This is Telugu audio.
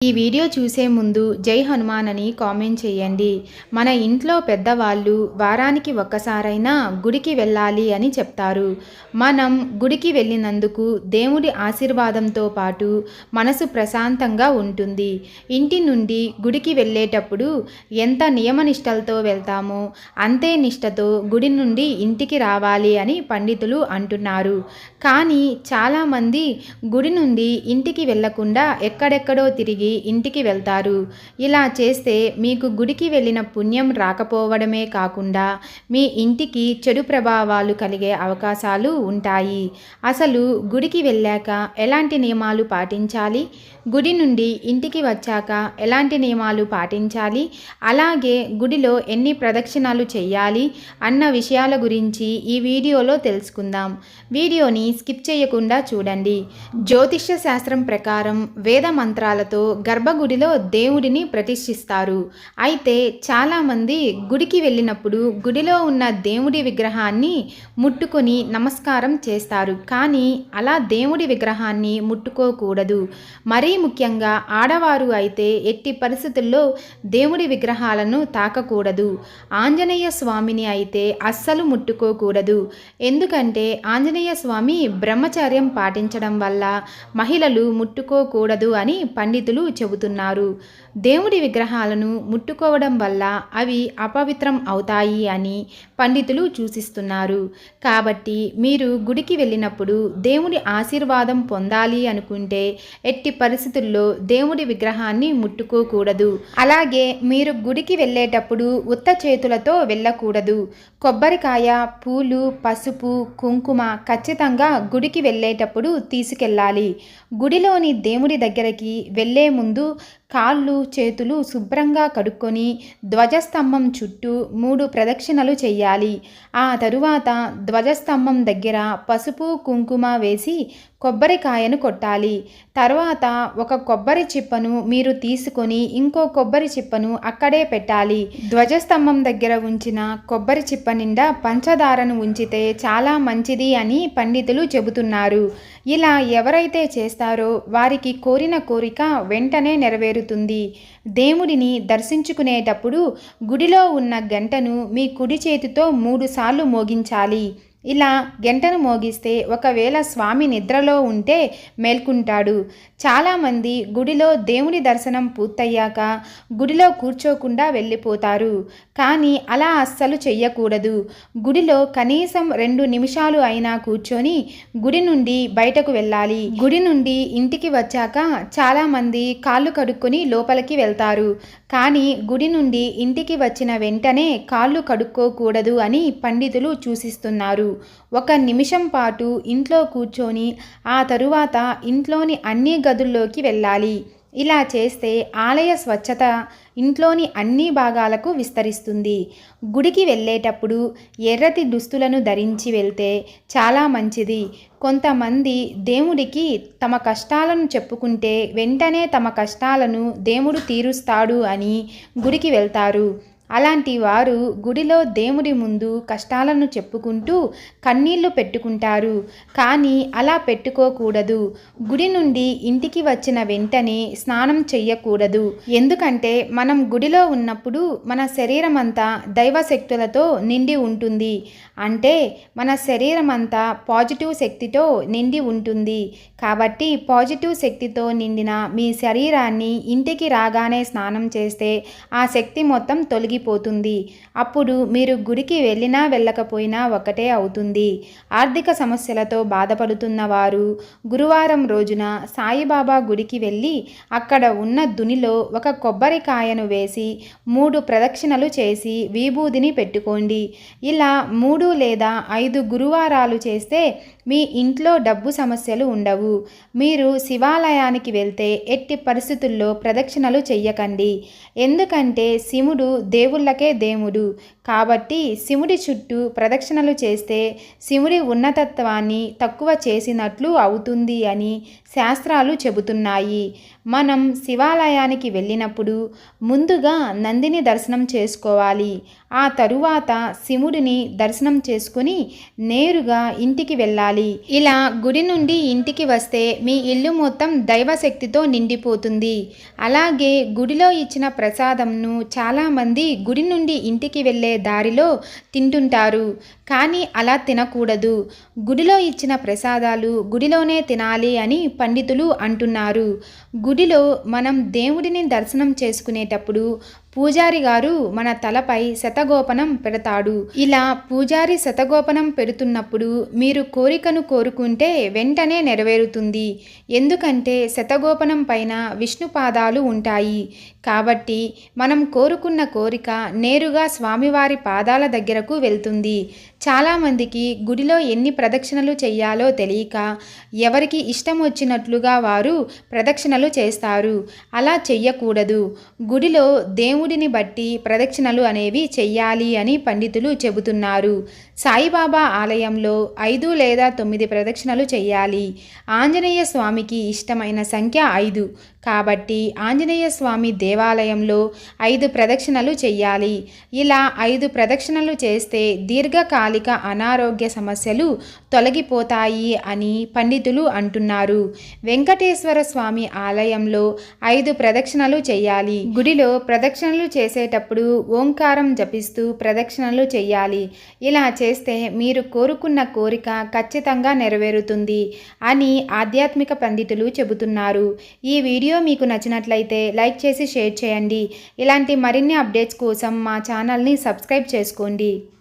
ఈ వీడియో చూసే ముందు జై హనుమాన్ అని కామెంట్ చేయండి. మన ఇంట్లో పెద్దవాళ్ళు వారానికి ఒక్కసారైనా గుడికి వెళ్ళాలి అని చెప్తారు. మనం గుడికి వెళ్ళినందుకు దేవుడి ఆశీర్వాదంతో పాటు మనసు ప్రశాంతంగా ఉంటుంది. ఇంటి నుండి గుడికి వెళ్ళేటప్పుడు ఎంత నియమనిష్టలతో వెళ్తామో అంతే నిష్టతో గుడి నుండి ఇంటికి రావాలి అని పండితులు అంటున్నారు. కానీ చాలామంది గుడి నుండి ఇంటికి వెళ్ళకుండా ఎక్కడెక్కడో తిరిగి ఇంటికి వెళ్తారు. ఇలా చేస్తే మీకు గుడికి వెళ్ళిన పుణ్యం రాకపోవడమే కాకుండా మీ ఇంటికి చెడు ప్రభావాలు కలిగే అవకాశాలు ఉంటాయి. అసలు గుడికి వెళ్ళాక ఎలాంటి నియమాలు పాటించాలి? గుడి నుండి ఇంటికి వచ్చాక ఎలాంటి నియమాలు పాటించాలి? అలాగే గుడిలో ఎన్ని ప్రదక్షిణాలు చేయాలి? అన్న విషయాల గురించి ఈ వీడియోలో తెలుసుకుందాం. వీడియోని స్కిప్ చేయకుండా చూడండి. జ్యోతిష్య శాస్త్రం ప్రకారం వేద మంత్రాలతో గర్భగుడిలో దేవుడిని ప్రతిష్ఠిస్తారు. అయితే చాలామంది గుడికి వెళ్ళినప్పుడు గుడిలో ఉన్న దేవుడి విగ్రహాన్ని ముట్టుకొని నమస్కారం చేస్తారు. కానీ అలా దేవుడి విగ్రహాన్ని ముట్టుకోకూడదు. మరీ ముఖ్యంగా ఆడవారు అయితే ఎట్టి పరిస్థితుల్లో దేవుడి విగ్రహాలను తాకకూడదు. ఆంజనేయ స్వామిని అయితే అస్సలు ముట్టుకోకూడదు. ఎందుకంటే ఆంజనేయ స్వామి బ్రహ్మచర్యం పాటించడం వల్ల మహిళలు ముట్టుకోకూడదు అని పండితులు చెబుతున్నారు. దేవుడి విగ్రహాలను ముట్టుకోవడం వల్ల అవి అపవిత్రం అవుతాయి అని పండితులు సూచిస్తున్నారు. కాబట్టి మీరు గుడికి వెళ్ళినప్పుడు దేవుడి ఆశీర్వాదం పొందాలి అనుకుంటే ఎట్టి పరిస్థితుల్లో దేవుడి విగ్రహాన్ని ముట్టుకోకూడదు. అలాగే మీరు గుడికి వెళ్ళేటప్పుడు ఉత్త చేతులతో వెళ్ళకూడదు. కొబ్బరికాయ పూలు పసుపు కుంకుమ ఖచ్చితంగా గుడికి వెళ్ళేటప్పుడు తీసుకెళ్ళాలి. గుడిలోని దేవుడి దగ్గరికి వెళ్ళే ముందు కాళ్ళు చేతులు శుభ్రంగా కడుక్కొని ధ్వజస్తంభం చుట్టూ మూడు ప్రదక్షిణలు చేయాలి ఆ తరువాత ధ్వజస్తంభం దగ్గర పసుపు కుంకుమ వేసి కొబ్బరికాయను కొట్టాలి. తర్వాత ఒక కొబ్బరి చిప్పను మీరు తీసుకొని ఇంకో కొబ్బరి చిప్పను అక్కడే పెట్టాలి. ధ్వజస్తంభం దగ్గర ఉంచిన కొబ్బరి చిప్ప నిండా పంచదారను ఉంచితే చాలా మంచిది అని పండితులు చెబుతున్నారు. ఇలా ఎవరైతే చేస్తారో వారికి కోరిన కోరిక వెంటనే నెరవేరు నెరవేరుతుంది దేవుడిని దర్శించుకునేటప్పుడు గుడిలో ఉన్న గంటను మీ కుడి చేతితో మూడుసార్లు మోగించాలి. ఇలా గంటను మోగిస్తే ఒకవేళ స్వామి నిద్రలో ఉంటే మేల్కుంటాడు. చాలామంది గుడిలో దేవుని దర్శనం పూర్తయ్యాక గుడిలో కూర్చోకుండా వెళ్ళిపోతారు. కానీ అలా అస్సలు చెయ్యకూడదు. గుడిలో కనీసం రెండు నిమిషాలు అయినా కూర్చొని గుడి నుండి బయటకు వెళ్ళాలి. గుడి నుండి ఇంటికి వచ్చాక చాలామంది కాళ్ళు కడుక్కొని లోపలికి వెళ్తారు. కానీ గుడి నుండి ఇంటికి వచ్చిన వెంటనే కాళ్ళు కడుక్కోకూడదు అని పండితులు సూచిస్తున్నారు. ఒక నిమిషం పాటు ఇంట్లో కూర్చొని ఆ తరువాత ఇంట్లోని అన్ని గదుల్లోకి వెళ్ళాలి. ఇలా చేస్తే ఆలయ స్వచ్ఛత ఇంట్లోని అన్ని భాగాలకు విస్తరిస్తుంది. గుడికి వెళ్ళేటప్పుడు ఎర్రటి దుస్తులను ధరించి వెళ్తే చాలా మంచిది. కొంతమంది దేవుడికి తమ కష్టాలను చెప్పుకుంటే వెంటనే తమ కష్టాలను దేవుడు తీరుస్తాడు అని గుడికి వెళ్తారు. అలాంటి వారు గుడిలో దేవుడి ముందు కష్టాలను చెప్పుకుంటూ కన్నీళ్ళు పెట్టుకుంటారు. కానీ అలా పెట్టుకోకూడదు. గుడి నుండి ఇంటికి వచ్చిన వెంటనే స్నానం చెయ్యకూడదు. ఎందుకంటే మనం గుడిలో ఉన్నప్పుడు మన శరీరం అంతా దైవశక్తులతో నిండి ఉంటుంది. అంటే మన శరీరం అంతా పాజిటివ్ శక్తితో నిండి ఉంటుంది. కాబట్టి పాజిటివ్ శక్తితో నిండిన మీ శరీరాన్ని ఇంటికి రాగానే స్నానం చేస్తే ఆ శక్తి మొత్తం తొలగి తొలగిపోతుంది అప్పుడు మీరు గుడికి వెళ్ళినా వెళ్ళకపోయినా ఒకటే అవుతుంది. ఆర్థిక సమస్యలతో బాధపడుతున్న వారు గురువారం రోజున సాయిబాబా గుడికి వెళ్ళి అక్కడ ఉన్న దునిలో ఒక కొబ్బరికాయను వేసి మూడు ప్రదక్షిణలు చేసి విభూదిని పెట్టుకోండి. ఇలా మూడు లేదా ఐదు గురువారాలు చేస్తే మీ ఇంట్లో డబ్బు సమస్యలు ఉండవు. మీరు శివాలయానికి వెళ్తే ఎట్టి పరిస్థితుల్లో ప్రదక్షిణలు చెయ్యకండి. ఎందుకంటే శివుడు దేవుళ్ళకే దేవుడు. కాబట్టి శివుడి చుట్టూ ప్రదక్షిణలు చేస్తే శివుడి ఉన్నతత్వాన్ని తక్కువ చేసినట్లు అవుతుంది అని శాస్త్రాలు చెబుతున్నాయి. మనం శివాలయానికి వెళ్ళినప్పుడు ముందుగా నందిని దర్శనం చేసుకోవాలి. ఆ తరువాత శివుడిని దర్శనం చేసుకుని నేరుగా ఇంటికి వెళ్ళాలి. ఇలా గుడి నుండి ఇంటికి వస్తే మీ ఇల్లు మొత్తం దైవశక్తితో నిండిపోతుంది. అలాగే గుడిలో ఇచ్చిన ప్రసాదంను చాలామంది గుడి నుండి ఇంటికి వెళ్ళే దారిలో తింటుంటారు. కానీ అలా తినకూడదు. గుడిలో ఇచ్చిన ప్రసాదాలు గుడిలోనే తినాలి అని పండితులు అంటున్నారు. గుడి గుడిలో మనం దేవుడిని దర్శనం చేసుకునేటప్పుడు పూజారి గారు మన తలపై శతగోపనం పెడతాడు. ఇలా పూజారి శతగోపనం పెడుతున్నప్పుడు మీరు కోరికను కోరుకుంటే వెంటనే నెరవేరుతుంది. ఎందుకంటే శతగోపనం పైన విష్ణు పాదాలు ఉంటాయి. కాబట్టి మనం కోరుకున్న కోరిక నేరుగా స్వామివారి పాదాల దగ్గరకు వెళ్తుంది. చాలామందికి గుడిలో ఎన్ని ప్రదక్షిణలు చేయాలో తెలియక ఎవరికి ఇష్టం వచ్చినట్లుగా వారు ప్రదక్షిణలు చేస్తారు. అలా చెయ్యకూడదు. గుడిలో దేవుడు దేవుడిని బట్టి ప్రదక్షిణలు అనేవి చెయ్యాలి అని పండితులు చెబుతున్నారు. సాయిబాబా ఆలయంలో ఐదు లేదా తొమ్మిది ప్రదక్షిణలు చెయ్యాలి. ఆంజనేయ స్వామికి ఇష్టమైన సంఖ్య ఐదు. కాబట్టి ఆంజనేయ స్వామి దేవాలయంలో ఐదు ప్రదక్షిణలు చెయ్యాలి. ఇలా ఐదు ప్రదక్షిణలు చేస్తే దీర్ఘకాలిక అనారోగ్య సమస్యలు తొలగిపోతాయి అని పండితులు అంటున్నారు. వెంకటేశ్వర స్వామి ఆలయంలో ఐదు ప్రదక్షిణలు చేయాలి గుడిలో ప్రదక్షిణలు చేసేటప్పుడు ఓంకారం జపిస్తూ ప్రదక్షిణలు చేయాలి ఇలా చేస్తే మీరు కోరుకున్న కోరిక ఖచ్చితంగా నెరవేరుతుంది అని ఆధ్యాత్మిక పండితులు చెబుతున్నారు. ఈ వీడియో వీడియో మీకు నచ్చినట్లయితే లైక్ చేసి షేర్ చేయండి. ఇలాంటి మరిన్ని అప్డేట్స్ కోసం మా ఛానల్ని సబ్స్క్రైబ్ చేసుకోండి.